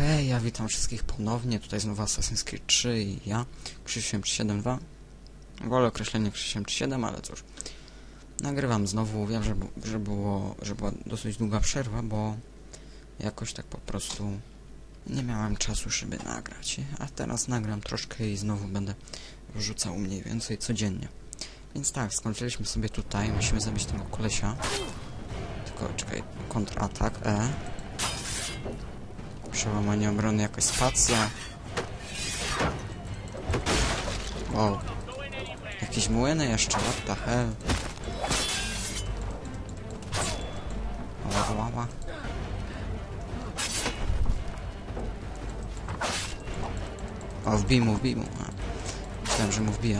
Okej, ja witam wszystkich ponownie, tutaj znowu Assassin's Creed 3 i ja, Krzysiek 372. Wolę określenie Krzysiek 37, ale cóż. Nagrywam znowu, wiem, że, że, było, że była dosyć długa przerwa, bo jakoś tak po prostu nie miałem czasu, żeby nagrać. A teraz nagram troszkę i znowu będę wrzucał mniej więcej codziennie. Więc tak, skończyliśmy sobie tutaj, musimy zabić tego kolesia. Tylko, czekaj, kontratak, E. Przełamanie obrony, jakaś spacja. Wow. Jakieś młyny jeszcze, what the hell. Ała, ała. O, wbij mu, wbij mu. Myślałem, że mu wbija.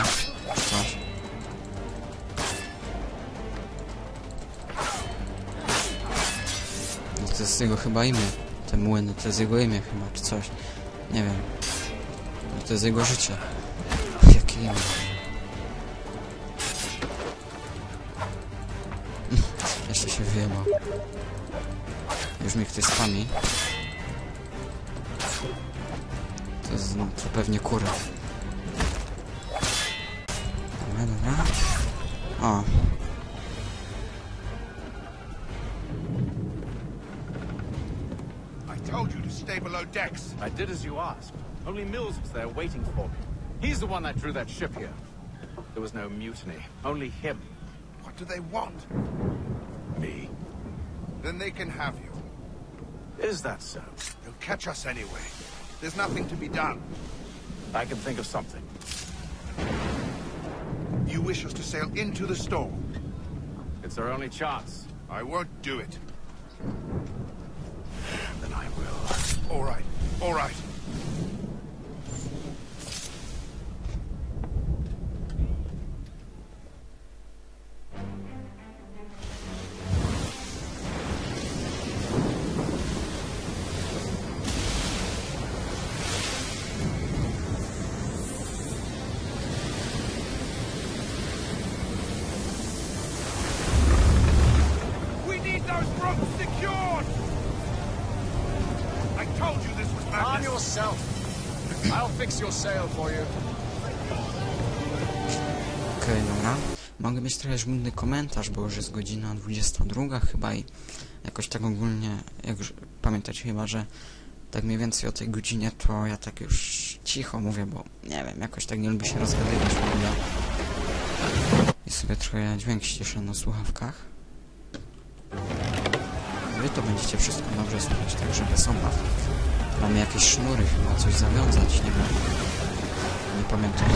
No to jest jego chyba imię. Te młyny, to jest jego imię chyba, czy coś. Nie wiem. No to jest jego życie. Jakie imię? Jeszcze się wyjebał. Już mnie ktoś spami. To jest no, to pewnie kury. Dobra, dobra. O, stay below decks. I did as you asked. Only Mills was there waiting for me. He's the one that drew that ship here. There was no mutiny, only him. What do they want? Me. Then they can have you. Is that so? They'll catch us anyway. There's nothing to be done. I can think of something. You wish us to sail into the storm. It's our only chance. I won't do it. I will. All right, all right. Fix your sail for you. Okej, dobra. Mogę mieć trochę żmudny komentarz, bo już jest godzina 22 chyba i jakoś tak ogólnie, jak już pamiętacie chyba, że tak mniej więcej o tej godzinie to ja tak już cicho mówię, bo nie wiem, jakoś tak nie lubię się rozgadywać w ogóle. I sobie trochę dźwięk ściszę na słuchawkach. Wy to będziecie wszystko dobrze słuchać, także bez obaw. Mamy jakieś sznury chyba, coś zawiązać, nie wiem. Nie pamiętam.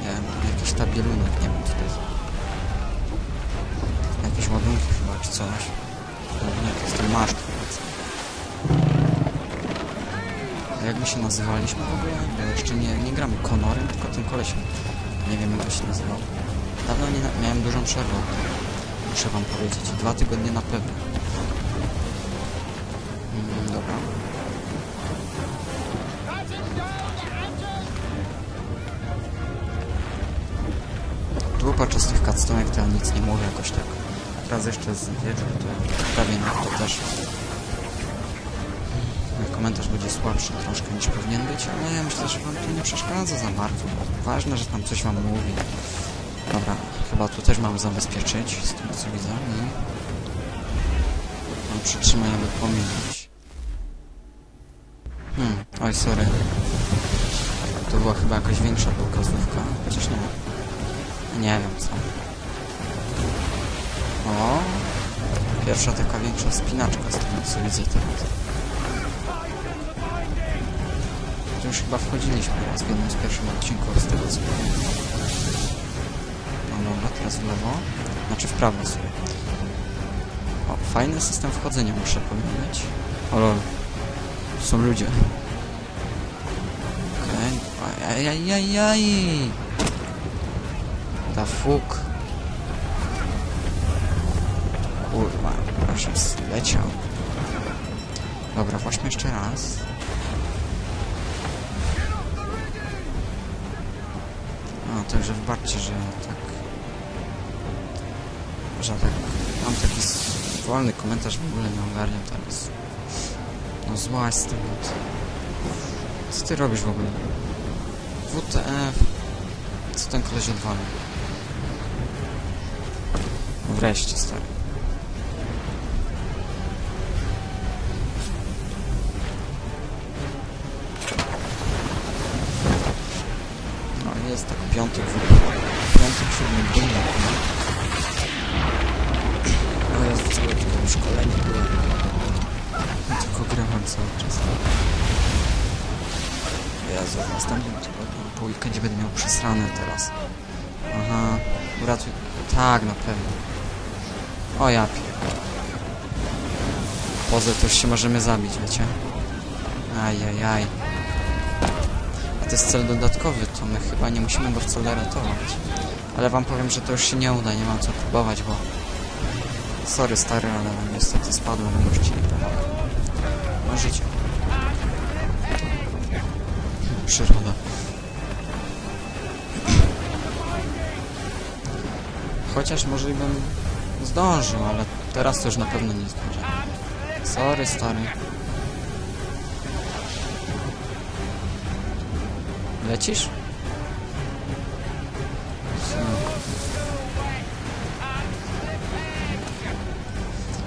Nie wiem, jakiś tabielunek, nie wiem co to jest. Jakieś ładunki chyba, czy coś. No nie, to jest ten maszt. A jak my się nazywaliśmy w ogóle? Bo jeszcze nie, nie gramy Konorem, tylko tym kolesiem. Nie wiem jak to się nazywał. Dawno nie miałem dużą przerwę. Muszę wam powiedzieć. Dwa tygodnie na pewno. Mm, dobra. Tu podczas tych cutscenek to ja nic nie mówię jakoś tak. Teraz jeszcze z wiedzy to prawie nie to też. Komentarz będzie słabszy troszkę niż powinien być, ale ja myślę, że wam to nie przeszkadza za bardzo. Ważne, że tam coś wam mówi. Dobra, chyba tu też mam zabezpieczyć, z tego co widzę. Nie? Mam przytrzymaj, aby pominąć. Hmm, oj sorry. To była chyba jakaś większa pokazówka, chociaż nie. Nie wiem co. O! Pierwsza taka większa spinaczka z tego co widzę teraz. Już chyba wchodziliśmy raz w jednym z pierwszych odcinków z tego co pamiętam. Dobra, teraz w lewo. Znaczy w prawo sobie. O, fajny system wchodzenia muszę powiedzieć. O lol. Są ludzie. Okej. Okay. Ajajajaj. Da fuk. Kurwa, proszę, leciał. Dobra, właśnie jeszcze raz. No, także wybaczcie, że tak... Że tak... Mam taki Wolny komentarz w ogóle nie ogarniam teraz. No złaź z tym. Co ty robisz w ogóle? WTF? Co ten koleś odwalił? Wreszcie, stary. No jest tak piątek piątek, siódmy Jezu, w następnym tygodniu po weekendzie będę miał przesrane teraz. Aha, uratuj. Tak, na pewno. O ja. Poza to już się możemy zabić, wiecie? Ajajaj. A to jest cel dodatkowy, to my chyba nie musimy go wcale ratować. Ale wam powiem, że to już się nie uda, nie mam co próbować, bo... Sorry stary, ale niestety spadłem już ci nie pomogę. No Przyroda. Chociaż może bym zdążył, ale teraz to już na pewno nie zdążę. Sorry, stary. Lecisz?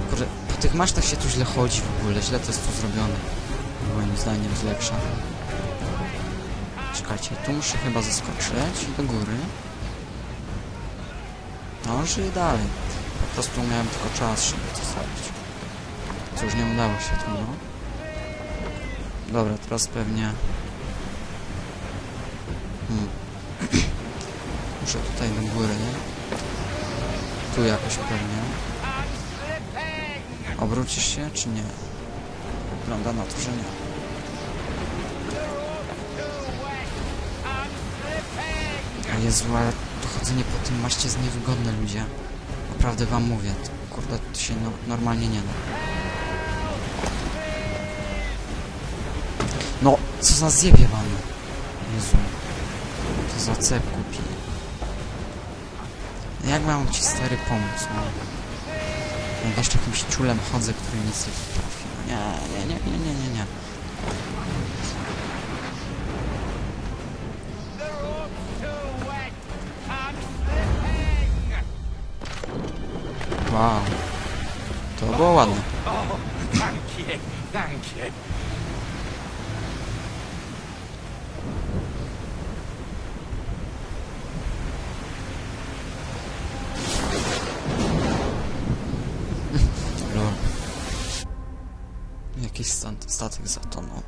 Kurde, po tych masztach się tu źle chodzi w ogóle, źle to jest tu zrobione. Moim zdaniem jest lepsza. Czekajcie, tu muszę chyba zaskoczyć do góry. I dalej. Po prostu miałem tylko czas, żeby to zrobić. Cóż, nie udało się to, no. Dobra, teraz pewnie... Hmm. Muszę tutaj do góry? Tu jakoś pewnie. Obrócisz się, czy nie? Wygląda na to, że nie. O Jezu, ale to chodzenie po tym maście jest niewygodne, ludzie. Naprawdę wam mówię. To, kurde, to się no, normalnie nie da. No, co za zjebie wam. Jezu. To za cep kupi. Jak mam ci stary pomóc, no? Jak jeszcze jakimś ciulem chodzę, który nic nie potrafi. No nie, nie, nie, nie, nie, nie, nie. Wow. To było ładne. Jakiś statek zatonął.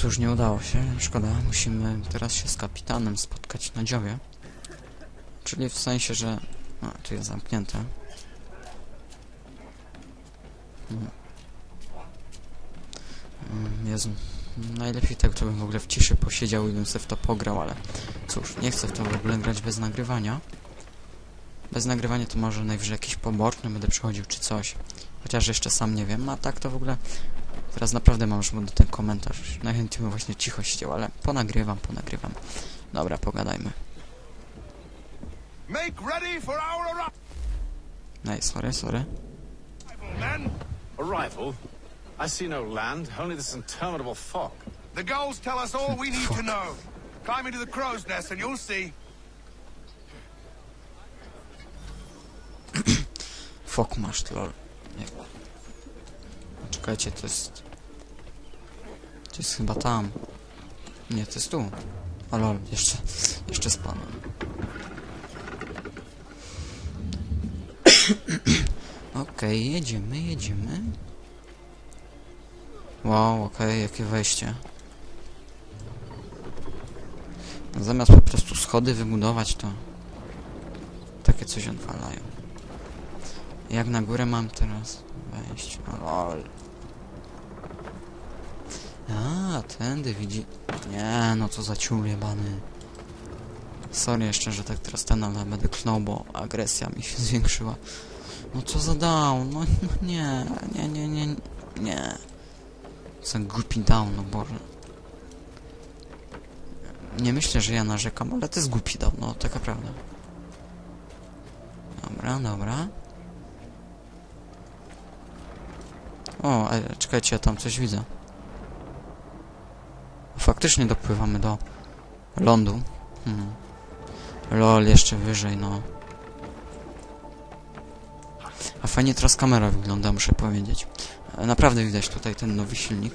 Cóż, nie udało się. Szkoda. Musimy teraz się z kapitanem spotkać na dziowie. Czyli w sensie, że... A, tu jest zamknięte. Mm. Mm, Jezu. Najlepiej tak, to bym w ogóle w ciszy posiedział i bym sobie w to pograł, ale cóż, nie chcę w to w ogóle grać bez nagrywania. Bez nagrywania to może najwyżej jakiś poboczny będę przechodził czy coś. Chociaż jeszcze sam nie wiem, a tak to w ogóle Teraz naprawdę mam już ten komentarz. Najchętniej bym właśnie cicho siedział, ale ponagrywam, ponagrywam. Dobra, pogadajmy. Make ready for our arrival, Nej, sorry, sorry. men. Arrival? I see no land, only this interminable fog. The goals tell us all we need to know. Climb into the crow's nest and you'll see. Fok masz, lol. Czekajcie, to jest... To jest chyba tam. Nie, to jest tu. O jeszcze, jeszcze spadłem. Okej, jedziemy, jedziemy. Wow, okej, jakie wejście. Zamiast po prostu schody wybudować, to takie coś odwalają. Jak na górę mam teraz wejść? No lol. A, tędy widzi... Nie, no co za ciul jebany. Sorry jeszcze, że tak teraz ten, ale będę knął, bo agresja mi się zwiększyła. No co za down? No, no nie, nie, nie, nie, nie. Za głupi down, no Boże. Nie myślę, że ja narzekam, ale to jest głupi down, no taka prawda. Dobra, dobra. O, ale czekajcie, ja tam coś widzę. Faktycznie dopływamy do lądu. Hmm. Lol, jeszcze wyżej, no. A fajnie teraz kamera wygląda, muszę powiedzieć. E, Naprawdę widać tutaj ten nowy silnik.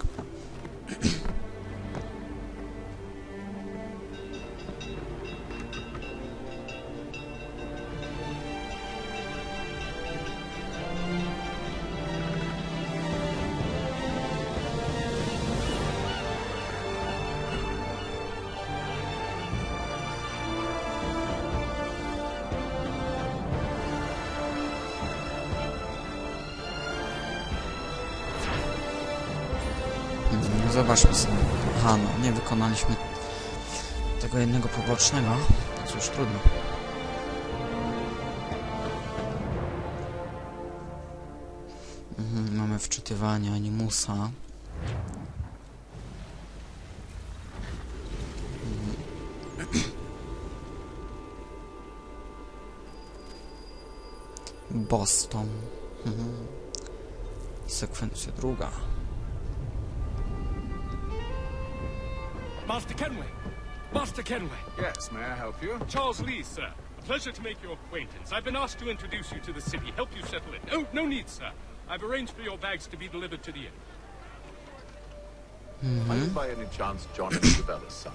Zobaczmy sobie. Aha, no, nie wykonaliśmy tego jednego pobocznego. Cóż, trudno. Mhm, mamy wczytywanie animusa. Mhm. Boston. Mhm. Sekwencja druga. Master Kenway! Master Kenway! Yes, may I help you? Charles Lee, sir. A pleasure to make your acquaintance. I've been asked to introduce you to the city, help you settle in. Oh, no need, sir. I've arranged for your bags to be delivered to the inn. Are you by any chance John Isabella's son?